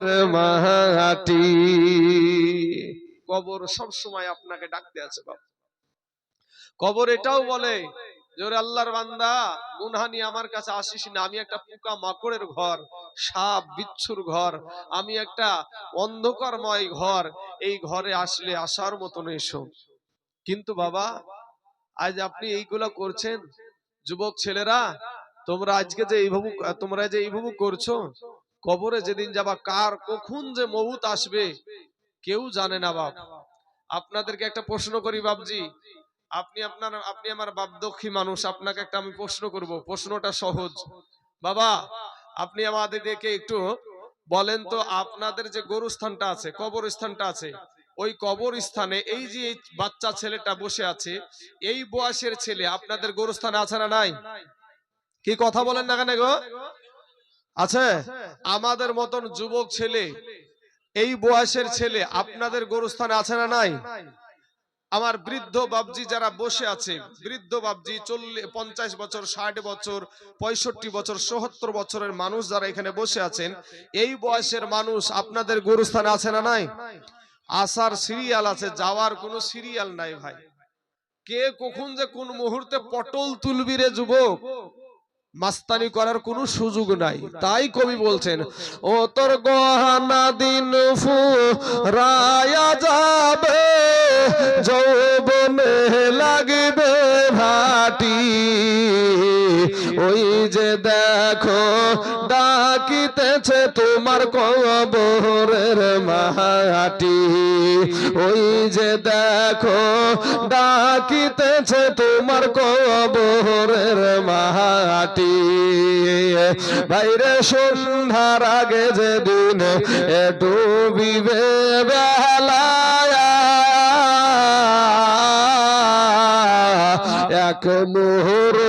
মাটি কবর সব সময় আপনাকে ডাকতে আছে বাবা কবর এটাও বলে যে আল্লাহর বান্দা, গুনহা নিয়ে আমার কাছে আসিস না। আমি একটা পোকা মাকড়ের ঘর, সাপ বিচ্ছুর ঘর, আমি একটা অন্ধকারময় ঘর। এই ঘরে আসলে আসার মতন এসো। কিন্তু বাবা, আজ আপনি এইগুলা করছেন? যুবক ছেলেরা, তোমরা আজকে যে এইভাবে, তোমরা যে এইভাবে করছ কবরে যেদিন যাবা, কার কখন যে মহুত আসবে, কেউ জানে না বাপ। আপনাদেরকে একটা প্রশ্ন করি বাবজি আপনি আপনার, আপনি আমার বাপদক্ষী মানুষ, আপনাকে একটা আমি প্রশ্ন করব। প্রশ্নটা সহজ। বাবা, আপনি আমাদেরকে একটু বলেন তো, আপনাদের যে গরুস্থানটা আছে, কবরস্থানটা আছে, ওই কবর স্থানে এই যে বাচ্চা ছেলেটা বসে আছে, এই বয়সের ছেলে আপনাদের গরুস্থানে আছে না নাই? কি কথা বলেন না কেন গো? আছে? আমাদের মতন যুবক ছেলে, এই বয়সের ছেলে আপনাদের গরুস্থানে আছে না নাই? আমার বৃদ্ধ বাবজি যারা বসে আছে, বৃদ্ধ বাবজি চল্লিশ পঞ্চাশ বছর, ষাট বছর, পঁয়ষট্টি বছর, সত্তর বছরের মানুষ যারা এখানে বসে আছেন, এই বয়সের মানুষ আপনাদের গরুস্থানে আছে না নাই? আসার সিরিয়াল আছে, যাওয়ার কোনো সিরিয়াল নাই ভাই। কে কখন যে কোন মুহূর্তে পটল তুলবি রে যুবক? মাস্তানি করার কোনো সুযোগ নাই। তাই কবি বলছেন ও তোর গহনা দিন ফু রায়া যাবে যৌবনে লাগবে ভাটি। ওই যে দেখো, ডাকিতেছে তোমার কবরের মাহাটি। ওই যে দেখো, ডাকিতেছে তোমার কবরের মাটি বাইরে সন্ধ্যার আগে যেদিন এ ডুবিবে এক মুহূর্তে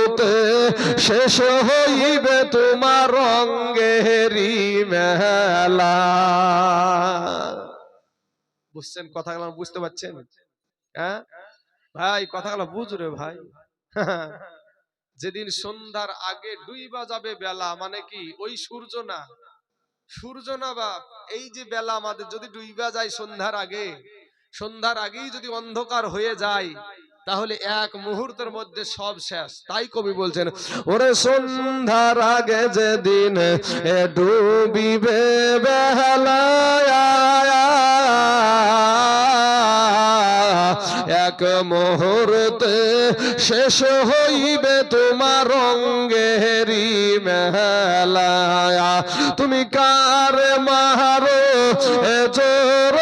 শেষ হইবে তোমার রঙ্গেরি মেলা। বুঝছেন কথাগুলো বুঝতে পারছেন? হ্যাঁ? ভাই, কথাগুলো বুঝ রে ভাই। যেদিন সন্ধ্যার আগে ডুইবা যাবে বেলা মানে কি, ওই সূর্য না। সূর্য না বাপ, এই যে বেলা আমাদের, যদি ডুইবা যায় সন্ধ্যার আগে, সন্ধ্যার আগেই যদি অন্ধকার হয়ে যায় তাহলে এক মুহূর্তের মধ্যে সব শেষ। তাই কবি বলছেন, ওরে সন্ধ্যার আগে যেদিন ডুবিবে এক মুহূর্তে শেষ হইবে তোমার রঙ্গেরি মেলা তুমি কার মারো এ জোর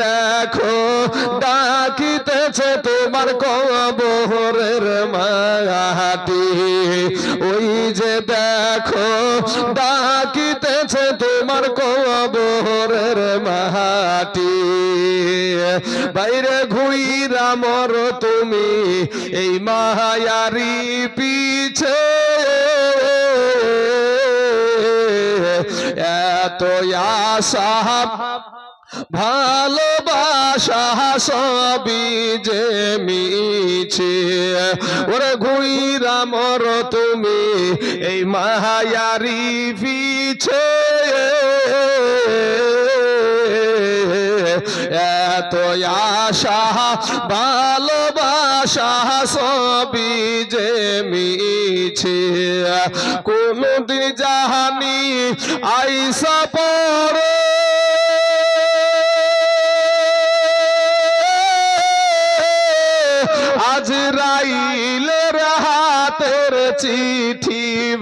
দেখো, ডাকিতেছে তোমার কবরের মাটি ওই যে দেখো, ডাকিতেছে তোমার কবরের মাটি বাইরে ঘুইরা মর তুমি, এই মায়ারি পিছে। এত আশা। ভালোবাসা সবই যে মিছে। ওরে ঘুইরা মর তুমি এই মায়ারি পিছে। এত আশা, ভালোবাসা সবই যে মিছে। কোনদিন জাহানি আইসা পড়ে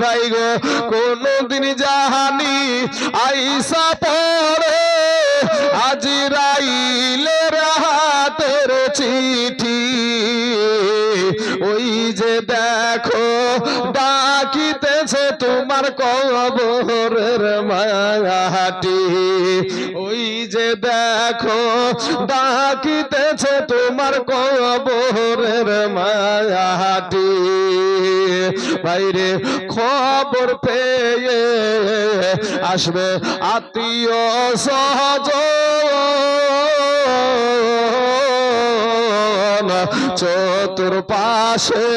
ভাই গো, কোনদিন জাহানি আইসা পড়ে। আজ রাইলের হাতের চিঠি। ওই যে দেখো, ডাকিতেছে তোমার কবরের মাটি ওই যে দেখো, ডাকিতেছে তোমার কবরের মাটি বাইরে খবর পেয়ে আসবে আত্মীয় সহজ। চতুর্পাশে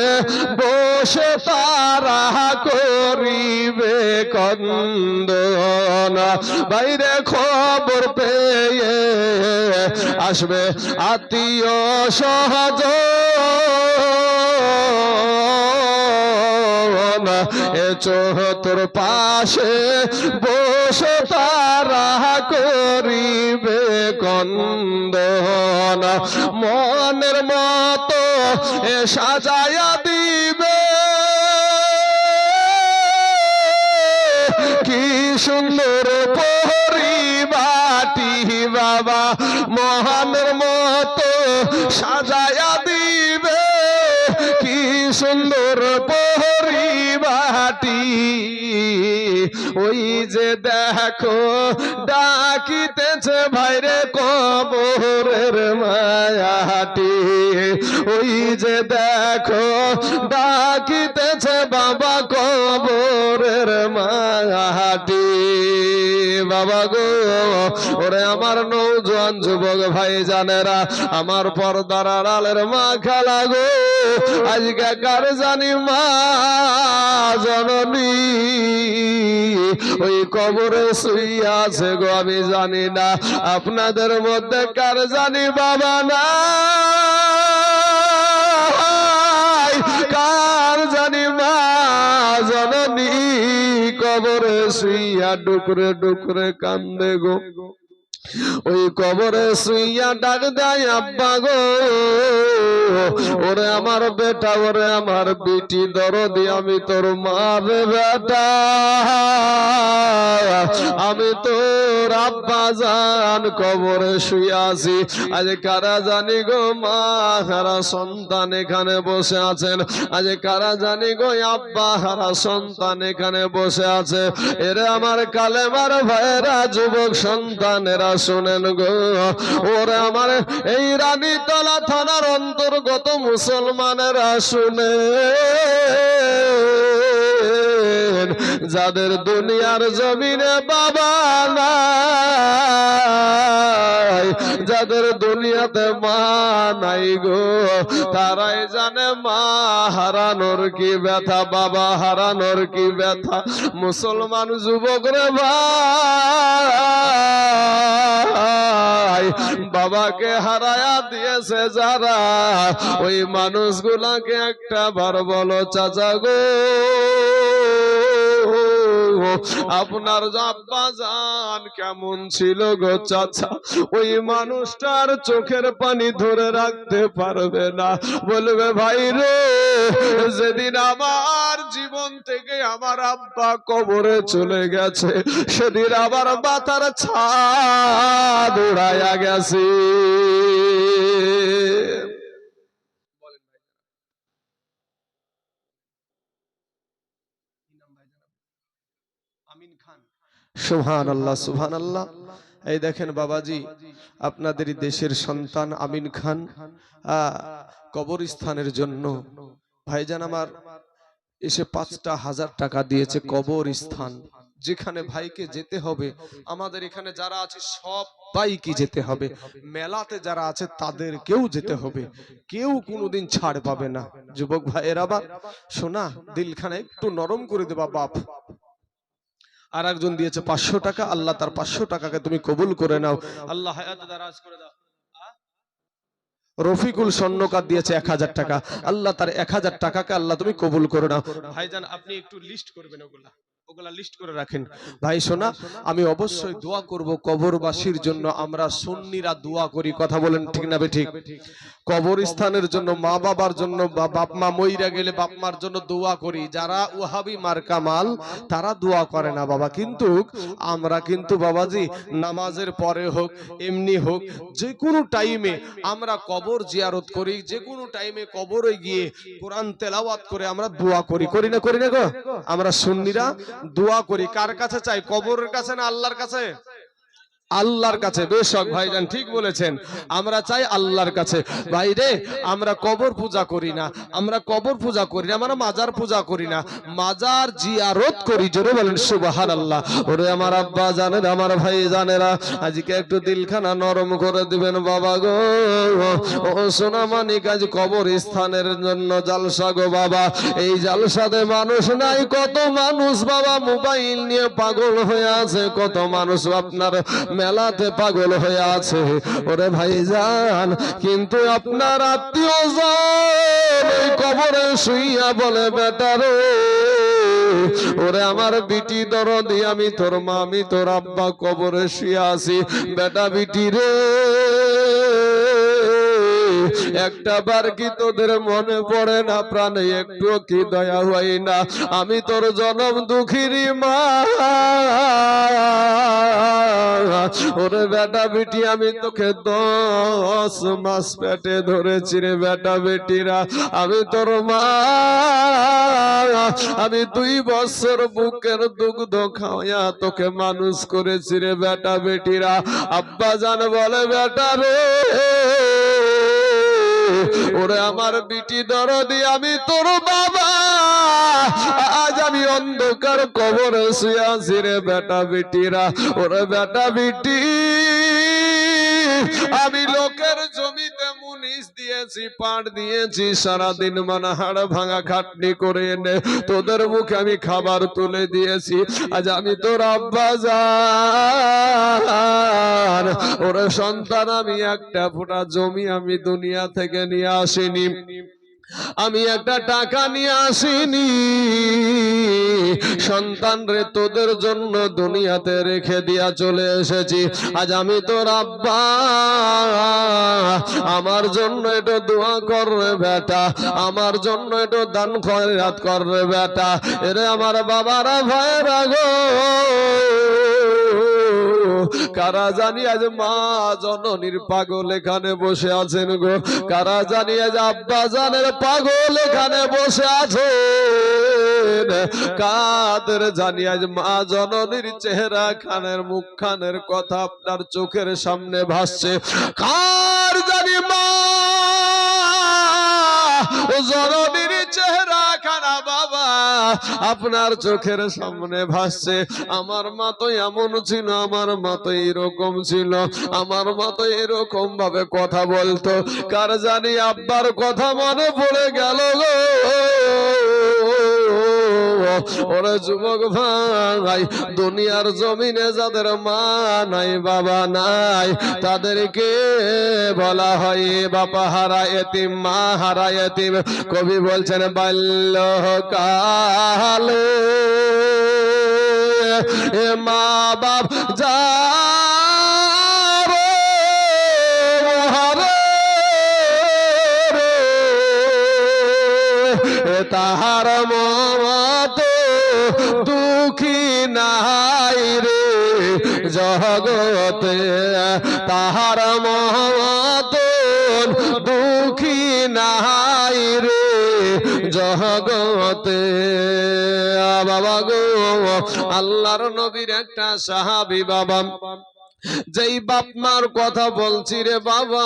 বসে তারা করিবে কন্দন। বাইরে খবর পেয়ে আসবে আত্মীয় সহজ। এ চতুর পাশে বসে তারা করিবে কন্দন মনের মতো সাজায়া দিবে। কি সুন্দর পরিবাটি বাবা, মহানের মতো সাজায়া দিবে। কি সুন্দর ওই যে দেখো, ডাকিতেছে ভাইরে কবরের মায়াটি। ওই যে দেখো, ডাকিতেছে বাবা কবরের মায়াটি। বাবা গো, ওরে আমার নৌজোয়ান যুবক ভাই জানেরা আমার পর্দার আড়ালের মা খেলা গো, আজকে কার জানি মা জননী? ওই কবরে শুইয়া আছে গো, আমি জানি না। আপনাদের মধ্যে কার জানি বাবা না? কার জানি মা? জননী কবরে শুইয়া ডুকরে ডুকরে কান্দে গো। ওই কবরে শুইয়া ডাক দেয়, আব্বা গো, ওরে আমার বেটা, ওরে আমার বিটি, দরদি, আমি তোর মারে বেটা। আমি তোর আব্বা জান কবরে শুয়ে আছি। আজ কারা জানি গো মা, হারা সন্তান এখানে বসে আছেন। আজ কারা জানি গো আব্বা, হারা সন্তান এখানে বসে আছে। এরে আমার কালেমার ভাইরা যুবক সন্তানেরা শোনেন গো। ওরে আমার এই রানীতলা থানার অন্তর্গত মুসলমানেরা শুনে। যাদের দুনিয়ার জমিনে বাবা নাই। যাদের দুনিয়াতে মা নাই গো তারাই জানে মা হারানোর কি ব্যথা বাবা হারানোর কি ব্যথা। মুসলমান যুবক রে ভাই বাবাকে হারায়া দিয়েছে যারা ওই মানুষগুলাকে একটা বার বলো চাচা গো। আপনার আব্বা জান কেমন ছিল গো চাচা? ওই মানুষটার চোখের পানি ধরে রাখতে পারবে না। বলবে, ভাই রে, যেদিন আমার জীবন থেকে আমার আব্বা কবরে চলে গেছে, সেদিন আবার মাথার ছাদ উড়াইয়া গেছে আমিন খান সুহান আল্লাহ সুহান আল্লাহ এই দেখেন বাবাজি, আপনাদের দেশের সন্তান আমিন খান কবরস্থানের জন্য। ভাইজান আমার এসে পাঁচটা হাজার টাকা দিয়েছে কবরস্থান। যেখানে ভাইকে যেতে হবে, আমাদের এখানে যারা আছে সবাইকে যেতে হবে। মেলাতে যারা আছে, তাদেরকেও যেতে হবে। কেউ কোনোদিন ছাড় পাবে না। যুবক ভাইয়েরা বা শোনা, দিলখানে একটু নরম করে দেবা, বাপ। আর একজন দিয়েছে, পাঁচশো টাকা? আল্লাহ তার পাঁচশো টাকাকে তুমি কবুল করে নাও। আল্লাহ দারাজ করে দাও। রফিকুল স্বর্ণকার দিয়েছে এক হাজার টাকা। আল্লাহ তার এক হাজার টাকাকে আল্লাহ তুমি কবুল করে নাও। ভাইজান, আপনি একটু লিস্ট করবেন ওগুলা। ওগুলা লিস্ট করে রাখেন। ভাই শোনা আমি অবশ্যই দোয়া করব কবরবাসীর জন্য। আমরা সুন্নিরা দোয়া করি কথা বলেন ঠিক না ঠিক কবরস্থানের জন্য মা বাবার জন্য বাপ মা মইরা গেলে বাপ মার জন্য দোয়া করি। যারা ওহাবি মার্কা মাল তারা দোয়া করে না বাবা। কিন্তু আমরা কিন্তু বাবাজি নামাজের পরে হোক এমনি হোক যে কোনো টাইমে আমরা কবর জিয়ারত করি যে কোনো টাইমে কবরে গিয়ে কোরআন তেলাওয়াত করে আমরা দোয়া করি। করি না করি না গো? আমরা সুন্নিরা দোয়া করি। কার কাছে চাই? কবরের কাছে না আল্লাহর কাছে? আল্লাহর কাছে বেশক ভাইজান ঠিক বলেছেন আমরা চাই আল্লাহর কাছে। বাইরে আমরা কবর পূজা করি না আমরা কবর পূজা করি না আমরা মাজার পূজা করি না। মাজার জিয়ারত করি জোরে বলেন সুবাহান আল্লাহ ওরে আমার আব্বা জানেন আমার ভাই জানেরা আজকে একটু দিলখানা নরম করে দিবেন বাবা গো। ও সোনা মানিক আজ কবর স্থানের জন্য জালসা গো বাবা। এই জালসাতে মানুষ নাই কত মানুষ বাবা। মোবাইল নিয়ে পাগল হয়ে আছে কত মানুষ আপনার মেলাতে পাগল হয়ে আছে। ওরে ভাই যান কিন্তু আপনার আত্মীয় ওই কবরে শুইয়া বলে বেটারে ওরে আমার বিটি দরদি, আমি তোর মা, আমি তোর আব্বা কবরে শুয়ে আছি। বেটা বিটি রে, একটা বার কি তোদের মনে পড়ে না, প্রাণে একটু কি দয়া হয় না? আমি তোর জনম দুঃখিনী মা। ওরে বেটা বেটি, আমি তোকে দশ মাস পেটে ধরেছি রে বেটা বেটিরা। আমি তোর মা, আমি দুই বছর বুকের দুগ্ধ খাওয়া তোকে মানুষ করেছি রে বেটা বেটিরা। আব্বা জান বলে, বেটা রে, ওরে আমার বিটি দরদি, আমি তোর বাবা। আজ আমি অন্ধকার কবরে শুয়ে রে বেটা বেটিরা, ওরে বেটা বেটি। আমি লোকের জমিতে মুনিশ দিয়েছি, পাট দিয়েছি, সারাদিন মানে হাড় ভাঙা খাটনি করে এনে তোদের মুখে আমি খাবার তুলে দিয়েছি। আজ আমি তোর আব্বা যান ওরে সন্তান, আমি একটা ফোঁটা জমি আমি দুনিয়া থেকে নিয়ে আসিনি। আমি একটা টাকা নিয়ে আসিনি। সন্তান রে তোদের জন্য দুনিয়াতে রেখে দিয়া চলে এসেছি। আজ আমি তোর আব্বা। আমার জন্য একটু দোয়া কর রে বেটা। আমার জন্য একটু দান খয়রাত কর রে বেটা। এরে আমার বাবারা ভয়েরা গো। কারা জানি আজ মা জননীর পাগল এখানে বসে আছেন গো? কারা জানি আজ আব্বা জানের পাগল এখানে বসে আছেন? কাদের জানি আজ মা জননীর চেহারা খানের মুখ খানের কথা আপনার চোখের সামনে ভাসছে? কার জানি মা? জননীর চেহারা বাবা, আপনার চোখের সামনে ভাসছে। আমার মা তো এমন ছিল, আমার মা তো এরকম ছিল। আমার মা তো এরকম ভাবে কথা বলতো। কার জানি আব্বার কথা মনে পড়ে গেল গো। ওরে যুবক ভাই, দুনিয়ার জমিনে যাদের মা নাই, বাবা নাই, তাদেরকে বলা হয় বাবা হারা এতিম, মা হারা এতিম। কবি বলছেন বাল্য কালে এ মা বাপ যা জগতে তাহার মহমত দুঃখী নাই রে জগতে। বাবা গো আল্লাহর নবীর একটা সাহাবি বাবা। যেই বাপ মার কথা বলছি রে বাবা,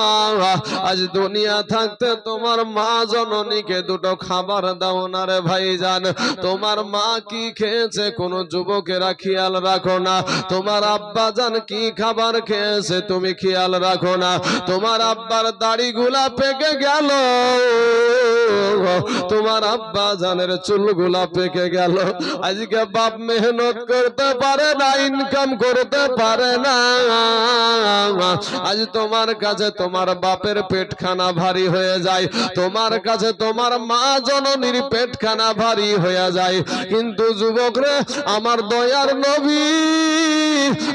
আজ দুনিয়া থাকতে তোমার মা জননীকে দুটো খাবার দাও না রে ভাইজান। তোমার মা কি খেয়েছে কোন যুবকেরা খেয়াল রাখো না। তোমার আব্বা জান কি খাবার খেয়েছে তুমি খেয়াল রাখো না। তোমার আব্বার দাড়িগুলা পেকে গেল। তোমার আব্বা জানের চুলগুলা পেকে গেল। আজকে বাপ মেহনত করতে পারে না ইনকাম করতে পারে না। আজ তোমার কাছে তোমার বাপের পেটখানা ভারী হয়ে যায়। তোমার কাছে তোমার মা জননীর পেটখানা ভারী হয়ে যায়। কিন্তু যুবকরে, আমার দয়ার নবী,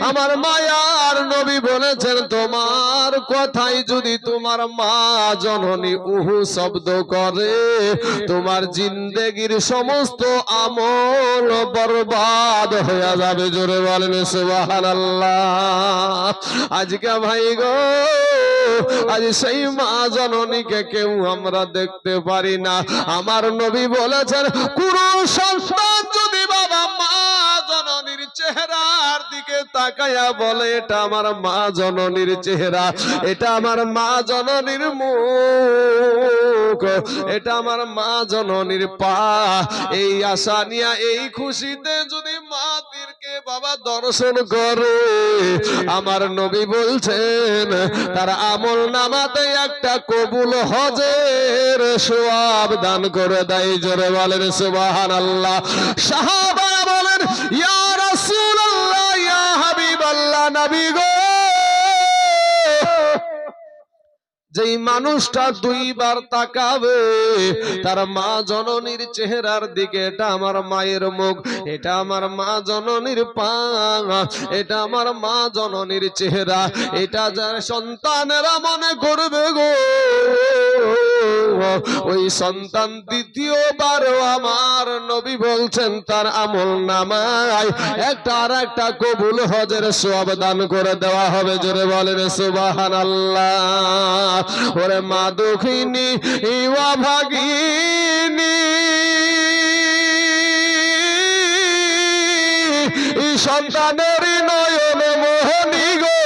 আমার মায়ার নবী বলেছেন, তোমার কথাই যদি তোমার মা জননী উহু শব্দ করে, তোমার জিন্দেগির সমস্ত আমল বরবাদ হয়ে যাবে। জোরে বলেন সুবহানাল্লাহ। আজকে ভাই গো, আজ সেই মা জননীকে কেউ আমরা দেখতে পারি না। আমার নবী বলেছেন কোন সন্তান যদি বাবা মা জননীর চেহারার দিকে তাকায়া বলে, এটা আমার মা জননীর চেহারা, এটা আমার মা জননীর মুখ, এটা আমার মা জননীর পা, এই আশা নিয়া, এই খুশিতে যদি মাদেরকে বাবা দর্শন করে। আমার নবী বলছেন, তার আমল নামাতে একটা কবুল হজের সোয়াব দান করে দেয় জোরে বলেন সুবাহান আল্লাহ সাহাবারা বলেন, ইয়া রাসূলুল্লাহ, ইয়া হাবিবাল্লাহ, নবী যেই মানুষটা দুইবার তাকাবে, তার মা জননীর চেহারার দিকে, এটা আমার মায়ের মুখ, এটা আমার মা জননীর এটা আমার মা জননীর চেহারা, এটা যার সন্তানেরা মনে করবে গো। ওই সন্তান দ্বিতীয়বারও আমার নবী বলছেন, তার আমল নামায়, একটা আর একটা কবুল হজের সব দান করে দেওয়া হবে, জোরে বলেন সুবাহান আল্লাহ ওরে মা দুঃখিনী ইওয়া ভাগিনী। সন্তানের নয়ন মোহনী গো।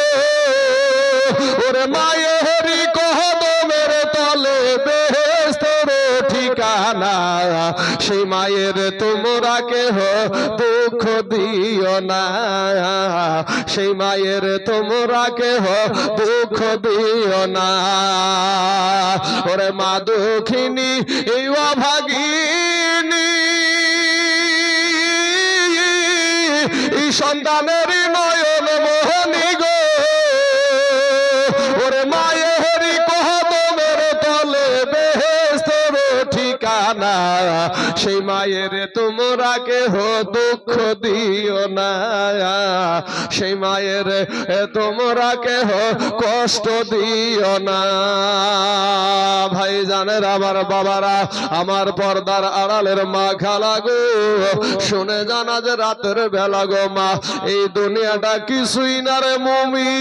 ওরে মায়েরি কহদমের তলে বেহেস্তের ঠিকানা, সেই মায়ের তোমরা কেহ না। সেই মায়ের তোমরা কেহ দুঃখ দিও না। ওরে মা দুঃখিনী এই অভাগিনী সন্তানের ঠিকানা সেই মায়ের তোমরা কেহ দুঃখ দিও না। সেই মায়ের তোমরা কেহ কষ্ট দিও না। ভাই জানের আমার বাবারা, আমার পর্দার আড়ালের মা খালা গো, শুনে জানা যে রাতের বেলা গো মা, এই দুনিয়াটা কিছুই না রে মমি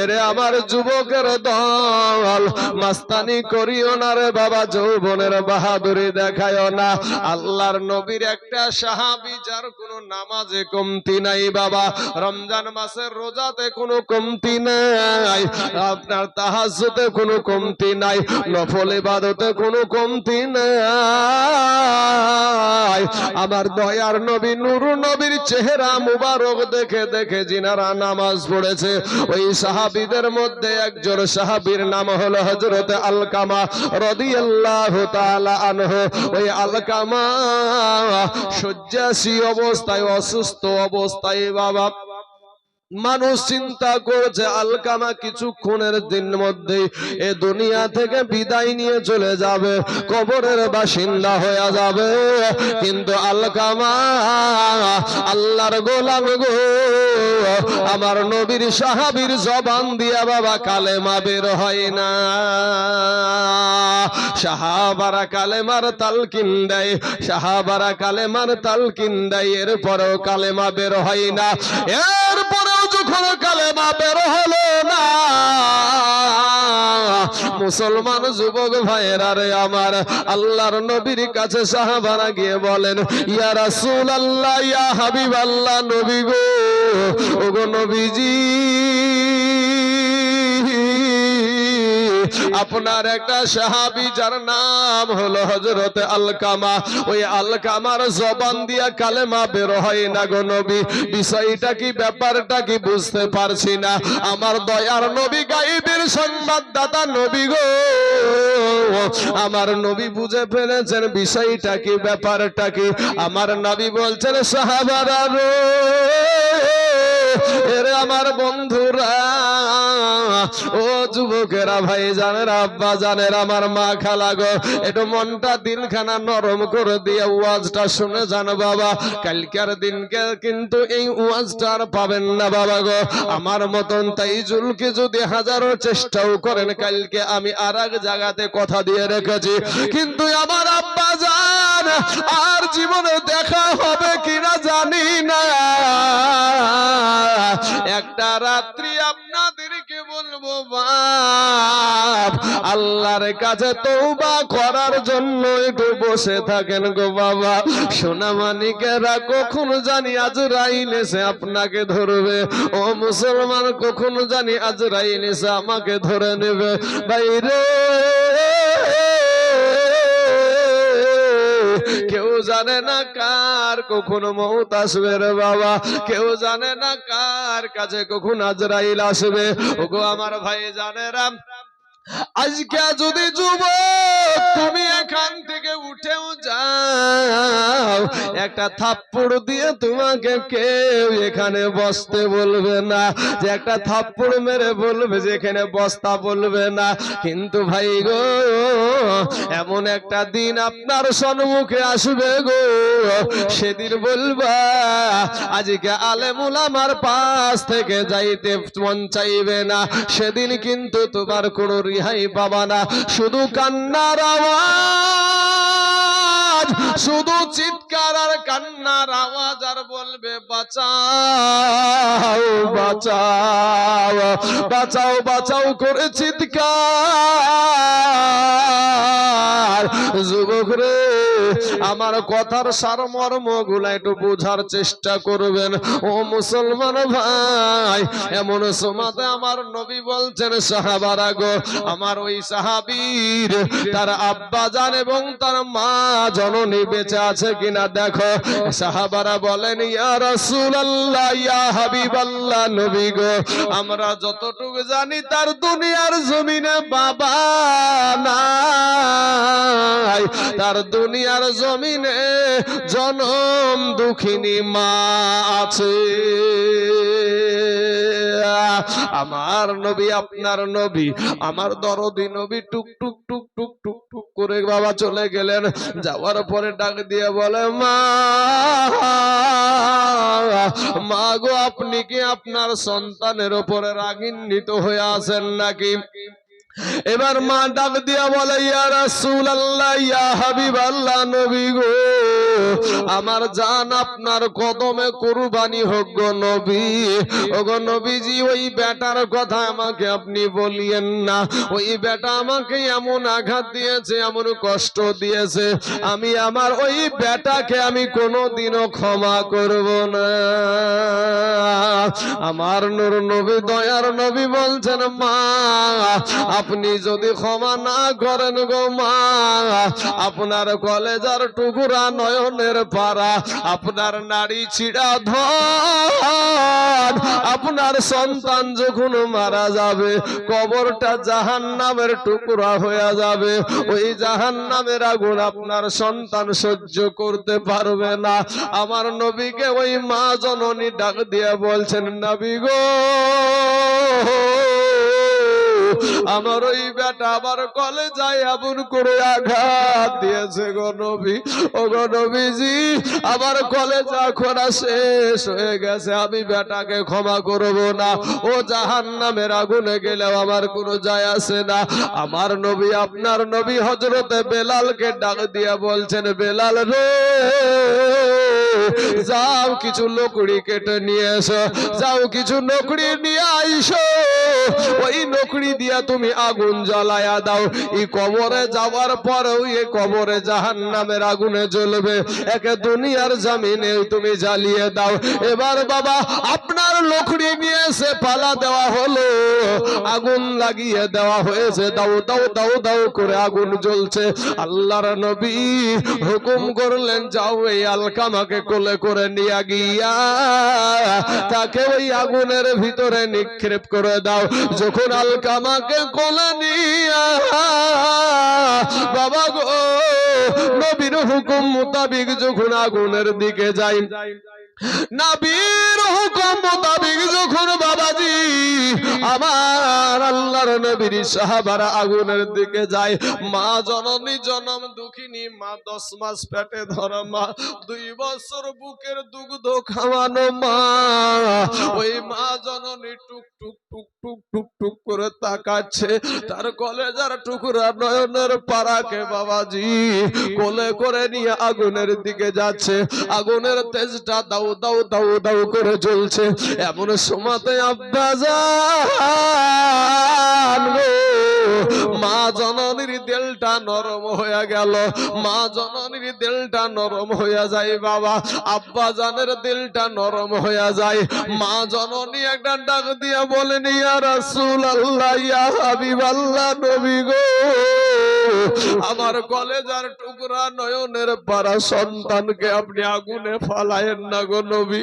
এরে আমার যুবকের দল, মাস্তানি করিও না রে বাবা, যৌবনের বাহাদুরি দেখায় না। আল্লাহর নবীর একটা সাহাবি, যার কোনো নামাজে কমতি নাই বাবা। রমজান মাসের রোজাতে কোনো কমতি নাই, আপনার তাহাজ্জুদে কোনো কমতি নাই, নফল ইবাদতে কোনো কমতি নাই। আমার দয়ার নবী, নুর নবীর চেহারা মুবারক দেখে দেখে জিনারা নামাজ পড়েছে। ওই সাহাবিদের মধ্যে একজন সাহাবির নাম হলো হজরত আলকামা রাদিয়াল্লাহু তাআলা আনহু। ওই আলকামা শয্যাশী অবস্থায়, অসুস্থ অবস্থায় বাবা মানুষ চিন্তা করছে, আলকামা কিছুক্ষণের দিন মধ্যেই এ দুনিয়া থেকে বিদায় নিয়ে চলে যাবে, কবরের বাসিন্দা হয়ে যাবে। কিন্তু আলকামা, আল্লাহর গোলাম গো, আমার নবীর সাহাবীর জবান দিয়া বাবা কালেমা বের হয় না। সাহাবারা কালেমার তালকিন দেয়, সাহাবারা কালেমার তালকিন দেয়, এরপরেও কালেমা বের হয় না। এরপরেও কালেমা বের হলো না। মুসলমান যুবক ভাইয়েরা রে আমার, আল্লাহর নবীর কাছে সাহাবারা গিয়ে বলেন, ইয়া রাসূল আল্লাহ ইয়া হাবিব আল্লাহ নবী গো। ওগো নবীজি আপনার একটা সাহাবি, যার নাম হলো হজরত আলকামা। ওই আলকামার জবান দিয়া কালেমা বের হয় না গো নবী। বিষয়টা কি, ব্যাপারটা কি বুঝতে পারছি না। আমার দয়ার নবী গাইবের সংবাদদাতা নবী গো। আমার নবী বুঝে ফেলেছেন বিষয়টা কি, ব্যাপারটা কি। আমার নবী বলছেন, সাহাবারা রে আমার বন্ধুরা ও যুবকেরা ভাই জানের আব্বা জানের আমার মা খালা গো, একটু মনটা নরম করে দিয়ে ওয়াজটা শুনে যান বাবা। কালকার দিনকে কিন্তু এই ওয়াজটা আর পাবেন না বাবা গো। আমার মতন তাই জুলকে যদি হাজারো চেষ্টাও করেন, কালকে আমি আর এক জায়গাতে কথা দিয়ে রেখেছি। কিন্তু আমার আব্বা জান আর জীবনে দেখা হবে কিনা জানি না। একটা রাত্রি আপনাদেরকে বলব বাপ, আল্লাহর কাছে তৌবা করার জন্য একটু বসে থাকেন গো বাবা। সোনা মানিকেরা কখন জানি আজ রাইল এসে আপনাকে ধরবে? ও মুসলমান, কখন জানি আজ রাইল এসে আমাকে ধরে নেবে? বাইরে জানে না কার কখন মৌত আসবে রে বাবা? কেউ জানে না কার কাছে কখন আজরাইল আসবে? ওগো আমার ভাই জানে রাম আজকে যদি যুব তুমি এখান থেকে উঠেও যাও একটা থাপ্পড় দিয়ে তোমাকে কেউ এখানে বসতে বলবে না যে একটা থাপ্পড় মেরে বলবে যে এখানে বস্তা বলবে না। কিন্তু ভাই গো এমন একটা দিন আপনার সম্মুখে আসবে গো। সেদিন বলবা আজকে আলেমুল আমার পাশ থেকে যাইতে মন চাইবে না। সেদিন কিন্তু তোমার কোনো রিহাই পাবা না শুধু কান্নার আওয়াজ শুধু চিৎকার আর কান্নার আওয়াজ আর বলবে, বাঁচাও বাঁচাও বাঁচাও বাঁচাও করে চিৎকার। যুবক রে, আমার কথার সারমর্মগুলা একটু বোঝার চেষ্টা করবেন। ও মুসলমান ভাই, এমন সমাতে আমার নবী বলছেন, সাহাবারা গো, আমার ওই সাহাবীর, তার আব্বা জান এবং তার মা জননী বেঁচে আছে কিনা দেখো, সাহাবারা বলেন, ইয়া রাসূলুল্লাহ, ইয়া নবী গো, আমরা যতটুকু জানি তার দুনিয়ার জমিনে বাবা নাই। তার দুনিয়ার জমিনে জনম দুঃখিনী মা আছে। আমার নবী, আপনার নবী, আমার দরদি নবী টুক টুক টুক টুক টুক টুক করে বাবা চলে গেলেন। যাওয়ার পরে ডাক দিয়ে বলে, মা মা গো, আপনি কি আপনার সন্তানের ওপরে রাগিন্বিত হয়ে আছেন নাকি? এবার মা ডাক দিয়া বলে, ইয়া রাসূলুল্লাহ, ইয়া হাবিবাল্লাহ, নবী গো, আমার জান আপনার কদমে কুরবানি হোক গো নবী। ও গো নবীজি, ওই বেটার কথা আমাকে আপনি বলিয়েন না। ওই বেটা আমাকে এমন আঘাত দিয়েছে, এমন কষ্ট দিয়েছে। আমি আমার ওই বেটাকে আমি কোনোদিনও ক্ষমা করব না। আমার নূর নবী, দয়ার নবী বলছেন, মা আপনি যদি ক্ষমা না করেন গো মা, আপনার কলেজার টুকুরা নয়নের পাড়া, আপনার নারী ছিড়া ধন, আপনার সন্তান যখন মারা যাবে, কবরটা জাহান নামের টুকরা হয়ে যাবে। ওই জাহান নামের আগুন আপনার সন্তান সহ্য করতে পারবে না। আমার নবীকে ওই মা জননী ডাক দিয়ে বলছেন, নবী গো আমার ওই বেটা আবার কলে যায় এমন করে আঘাত দিয়েছে গো ও গো আবার কলে যা খোরা শেষ হয়ে গেছে, আমি বেটাকে ক্ষমা করব না। ও জাহান নামের আগুনে গেলেও আমার কোনো যায় আসে না। আমার নবী, আপনার নবী হজরতে বেলালকে ডাক দিয়া বলছেন, বেলাল রে, যাও কিছু লোকড়ি কেটে নিয়ে এসো, যাও কিছু নকড়ি নিয়ে আইসো। ওই নকড়ি দিয়া তুমি আগুন জ্বালায়া দাও। এই কবরে যাওয়ার পরেও এই কবরে জাহান নামের আগুনে জ্বলবে। একে দুনিয়ার জামিনে তুমি জ্বালিয়ে দাও। এবার বাবা, আপনার লকড়ি নিয়ে এসে পালা দেওয়া হলো। আগুন লাগিয়ে দেওয়া হয়েছে। দাও দাও দাও দাও করে আগুন জ্বলছে। আল্লাহর নবী হুকুম করলেন, যাও এই আলকামাকে কোলে করে নিয়ে গিয়া তাকে ওই আগুনের ভিতরে নিক্ষেপ করে দাও। যখন আলকামাকে কোলে নিয়া বাবা গো, নবীর হুকুম মোতাবিক যখন আগুনের দিকে যাই, নবীর হুকুম মোতাবিক যখন বাবাজি আমার আল্লাহর নবীর সাহাবারা আগুনের দিকে যায়। মা জননী জনম দুঃখিনী, মা দশ মাস পেটে ধরা মা, দুই বছর বুকের দুগ্ধ খাওয়ানো মা। ওই মা জননী টুক টুক টুক টুক টুক টুক করে তাকাচ্ছে। তার কলেজার টুকরা নয়নের পাড়াকে বাবাজি, কোলে করে নিয়ে আগুনের দিকে যাচ্ছে। আগুনের তেজটা দাউ দাউ দাউ দাউ করে জ্বলছে। এমন সময়তে আব্বা যান মা জননীর দিলটা নরম গেল। মা জননীর দিলটা নরম যায় বাবা। আব্বা জানের দিলটা নরম যায়। মা জননী একটা ডাক বলেন, ইয়া আল্লাহ ইয়া হাবিব আল্লাহ নবী গো। আমার কলেজার টুকরা নয়নের পাড়া সন্তানকে আপনি আগুনে ফালায়েন না গো নবী।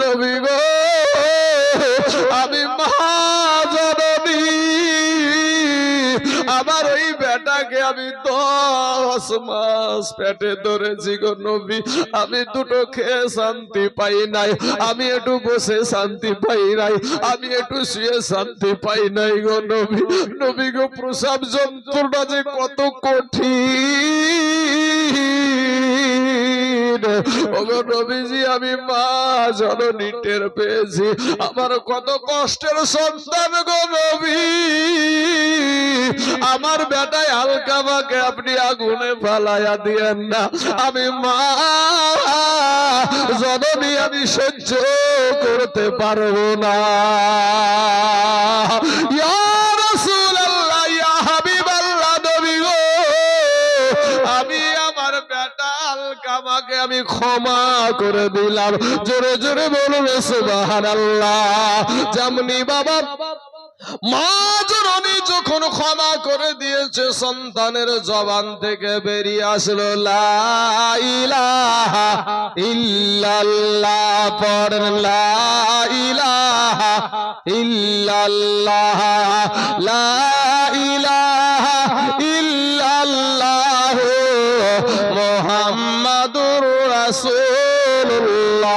নবী গো, আমি মহাজননী আমার ওই বেটাকে আমি দশ মাস পেটে ধরেছি গো নবী। আমি দুটো খেয়ে শান্তি পাই নাই। আমি একটু বসে শান্তি পাই নাই। আমি একটু শুয়ে শান্তি পাই নাই গো নবী। নবী গো, প্রসাব যন্ত্রটা যে কত কঠিন। ওগো নবীজি আমি মা জননী টের পেয়েছি। আমার কত কষ্টের সন্তান গো নবী। আমার বেটায় হালকা মাকে আপনি আগুনে ফালাইয়া দিয়েন না। আমি মা জননী আমি সহ্য করতে পারব না। আলকামাকে আমি ক্ষমা করে দিলাম। জোরে জোরে বলুন, সুবহানাল্লাহ। জামনি বাবা, মা জননী যখন ক্ষমা করে দিয়েছে, সন্তানের জবান থেকে বেরিয়ে আসলো, লা ইলাহা ইল্লাল্লাহ রাসূলুল্লাহ।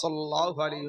সাল্লাল্লাহু আলাইহি